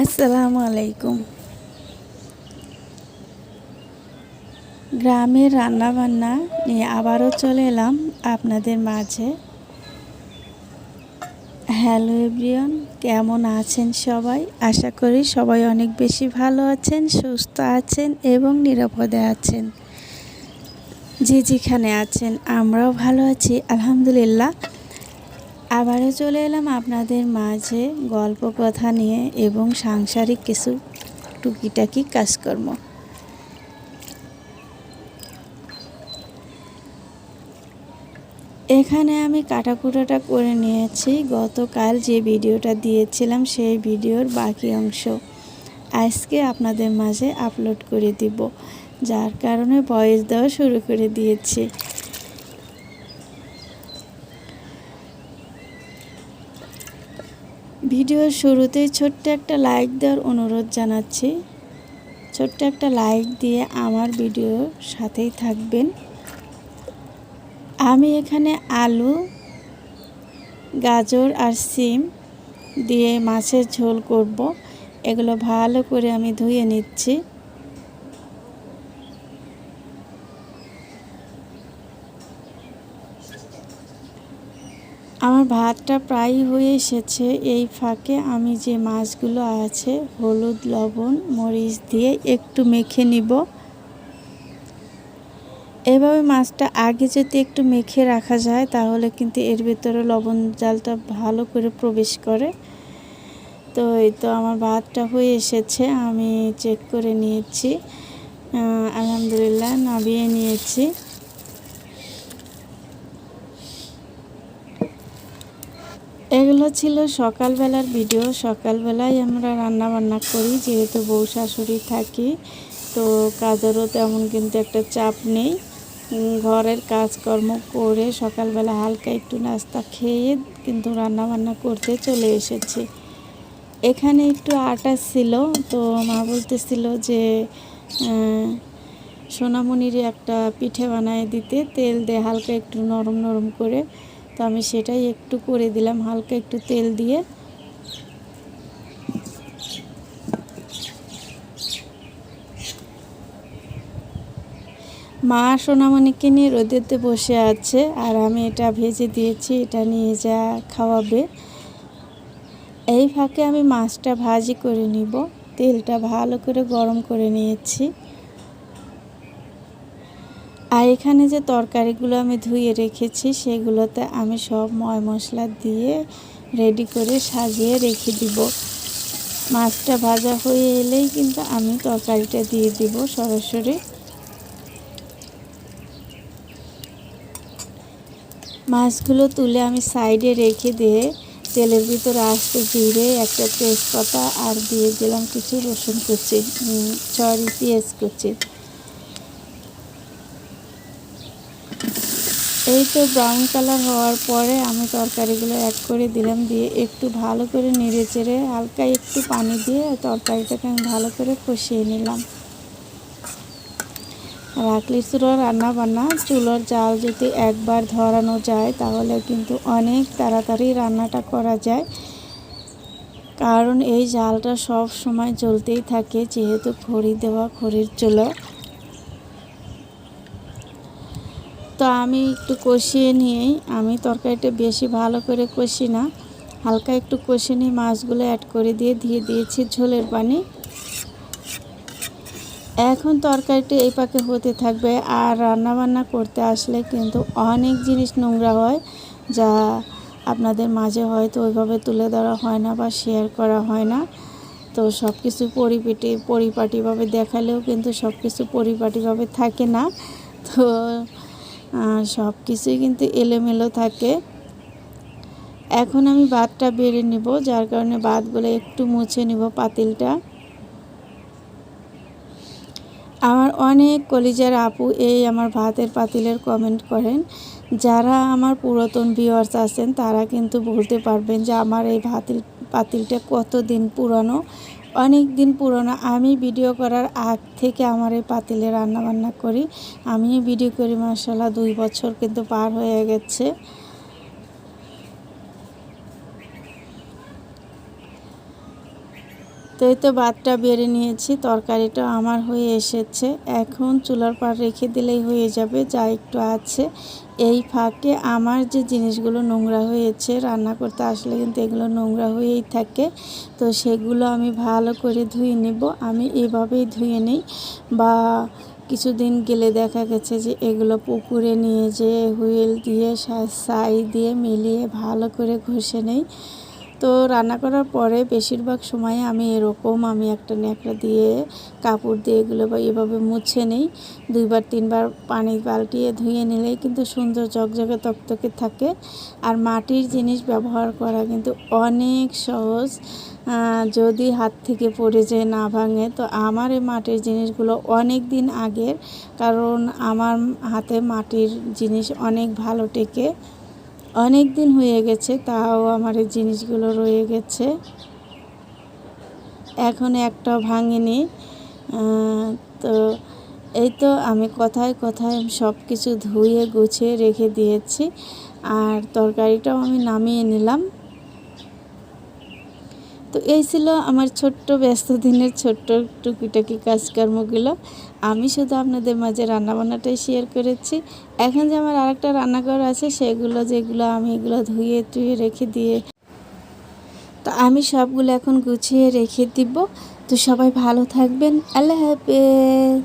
আসসালামু আলাইকুম। গ্রামের রান্নাবান্না নিয়ে আবারও চলে এলাম আপনাদের মাঝে। হ্যালো এভরিওয়ান, কেমন আছেন সবাই? আশা করি সবাই অনেক বেশি ভালো আছেন, সুস্থ আছেন এবং নিরাপদে আছেন। যে যেখানে আছেন আমরাও ভালো আছি, আলহামদুলিল্লাহ। আবারও চলে এলাম আপনাদের মাঝে গল্প কথা নিয়ে এবং সাংসারিক কিছু টুকিটাকি কাজকর্ম। এখানে আমি কাটাকুটাটা করে নিয়েছি। গতকাল যে ভিডিওটা দিয়েছিলাম সেই ভিডিওর বাকি অংশ আজকে আপনাদের মাঝে আপলোড করে দিব, যার কারণে ভয়েস দেওয়া শুরু করে দিয়েছি। ভিডিওর শুরুতেই ছোট্ট একটা লাইক দেওয়ার অনুরোধ জানাচ্ছি। ছোট্ট একটা লাইক দিয়ে আমার ভিডিওর সাথেই থাকবেন। আমি এখানে আলু, গাজর আর সিম দিয়ে মাছের ঝোল করব। এগুলো ভালো করে আমি ধুয়ে নিচ্ছি আমার ভাতটা প্রায় হয়ে এসেছে। এই ফাঁকে আমি যে মাছগুলো আছে, হলুদ, লবণ, মরিচ দিয়ে একটু মেখে নিব। এভাবে মাছটা আগে যদি একটু মেখে রাখা যায়, তাহলে কিন্তু এর ভিতরে লবণ জালটা ভালো করে প্রবেশ করে। তো এই তো আমার ভাতটা হয়ে এসেছে, আমি চেক করে নিয়েছি। আলহামদুলিল্লাহ নাবিয়ে নিয়েছি। এগুলো ছিল সকালবেলার ভিডিও। সকালবেলায় আমরা রান্না বান্না করি, যেহেতু বউ শাশুড়ি থাকি, তো কাজেরও তেমন কিন্তু একটা চাপ নেই। ঘরের কাজকর্ম করে সকালবেলা হালকা একটু নাস্তা খেয়ে কিন্তু রান্না বান্না করতে চলে এসেছি। এখানে একটু আটা ছিল, তো মা বলতেছিল যে সোনামণির একটা পিঠে বানায় দিতে, তেল দিয়ে হালকা একটু নরম নরম করে তো আমি সেটাই একটু করে দিলাম, হালকা একটু তেল দিয়ে। মা সোনামণিকে নিয়ে রোদেতে বসে আছে আর আমি এটা ভেজে দিয়েছি, এটা নিয়ে যা খাওয়াবে। এই ফাঁকে আমি মাছটা ভাজি করে নিব, তেলটা ভালো করে গরম করে নিয়েছি। আর এখানে যে তরকারিগুলো আমি ধুয়ে রেখেছি, সেগুলোতে আমি সব ময় মশলা দিয়ে রেডি করে সাজিয়ে রেখে দিব। মাছটা ভাজা হয়ে এলেই কিন্তু আমি তরকারিটা দিয়ে দিব সরাসরি। মাছগুলো তুলে আমি সাইডে রেখে দিয়ে তেলের ভিতরে আসতে জিরে একটা তেজপাতা আর দিয়ে দিলাম কিছু রসুন কুচি সরি, পেঁয়াজ কুচি। এই তো ব্রাউন কালার হওয়ার পরে আমি তরকারিগুলো অ্যাড করে দিলাম, দিয়ে একটু ভালো করে নেড়ে চেড়ে হালকা একটু পানি দিয়ে তরকারিটাকে আমি ভালো করে কষিয়ে নিলাম। রাখলি চুলোর রান্না বান্না, চুলোর জাল যদি একবার ধরানো যায় তাহলে কিন্তু অনেক তাড়াতাড়ি রান্নাটা করা যায়। কারণ এই জালটা সব সময় জ্বলতেই থাকে, যেহেতু খড়ি দেওয়া খড়ির চুলো। তো আমি একটু কষিয়ে নিয়েই, আমি তরকারিটা বেশি ভালো করে কষি না। হালকা একটু কষে নিয়ে মাছগুলো অ্যাড করে দিয়ে দিয়ে দিয়েছি ঝোলের পানি। এখন তরকারিটা এই পাকে হতে থাকবে আর রান্না বান্না করতে আসলে কিন্তু অনেক জিনিস নোংরা হয়, যা আপনাদের মাঝে হয়তো ওইভাবে তুলে ধরা হয় না বা শেয়ার করা হয় না। তো সব কিছু পরিপেটি, পরিপাটিভাবে দেখালেও কিন্তু সব কিছু পরিপাটিভাবে থাকে না। তো সব কিছুই কিন্তু এলোমেলো থাকে। এখন আমি ভাতটা বেড়ে নিব, যার কারণে ভাতগুলো একটু মুছে নিব পাতিলটা। আমার অনেক কলিজার আপু এই আমার ভাতের পাতিলের কমেন্ট করেন। যারা আমার পুরাতন ভিউয়ার্স আছেন, তারা কিন্তু বলতে পারবেন যে আমার এই ভাতিল, পাতিলটা কত দিন পুরানো। অনেক দিন পুরনো, আমি ভিডিও করার আগ থেকে আমার এই পাতিলে রান্না বান্না করি। আমি ভিডিও করি মাসাল্লাহ দুই বছর কিন্তু পার হয়ে গেছে। তো এই তো ভাতটা বেড়ে নিয়েছি, তরকারিটা আমার হয়ে এসেছে। এখন চুলার পাড় রেখে দিলেই হয়ে যাবে, যা একটু আছে। এই ফাঁকে আমার যে জিনিসগুলো নোংরা হয়েছে, রান্না করতে আসলে কিন্তু এগুলো নোংরা হয়েই থাকে। তো সেগুলো আমি ভালো করে ধুয়ে নেব। আমি এভাবেই ধুয়ে নিই। বা কিছুদিন গেলে দেখা গেছে যে এগুলো পুকুরে নিয়ে যেয়ে হুইল দিয়ে সাই দিয়ে মিলিয়ে ভালো করে ঘষে নেই। তো রান্না করার পরে বেশিরভাগ সময় আমি এরকম আমি একটা ন্যাকড়া দিয়ে, কাপড় দিয়ে এগুলো বা এভাবে মুছে নেই। দুইবার, তিনবার পানি পাল্টিয়ে ধুয়ে নিলেই কিন্তু সুন্দর ঝকঝকে, তকতকে থাকে। আর মাটির জিনিস ব্যবহার করা কিন্তু অনেক সহজ। যদি হাত থেকে পড়ে যায়, না ভাঙে, তো আমার এই মাটির জিনিসগুলো অনেক দিন আগের। কারণ আমার হাতে মাটির জিনিস অনেক ভালো টেকে। অনেক দিন হয়ে গেছে, তাও আমার এই জিনিসগুলো রয়ে গেছে। এখন একটা ভাঙেনি। তো এই তো আমি কথায় কথায় সব কিছু ধুয়ে গুছিয়ে রেখে দিয়েছি, আর তরকারিটাও আমি নামিয়ে নিলাম। তো এই ছিল আমার ছোট্ট ব্যস্ত দিনের ছোট্ট টুকিটাকি কাজকর্মগুলো। আমি শুধু আপনাদের মাঝে রান্নাবান্নাটাই শেয়ার করেছি। এখন যে আমার আরেকটা রান্নাঘর আছে, সেগুলো যেগুলো আমি এগুলো ধুয়ে টুয়ে রেখে দিয়ে তো আমি সবগুলো এখন গুছিয়ে রেখে দিব। তো সবাই ভালো থাকবেন। আল্লাহ হাফেজ।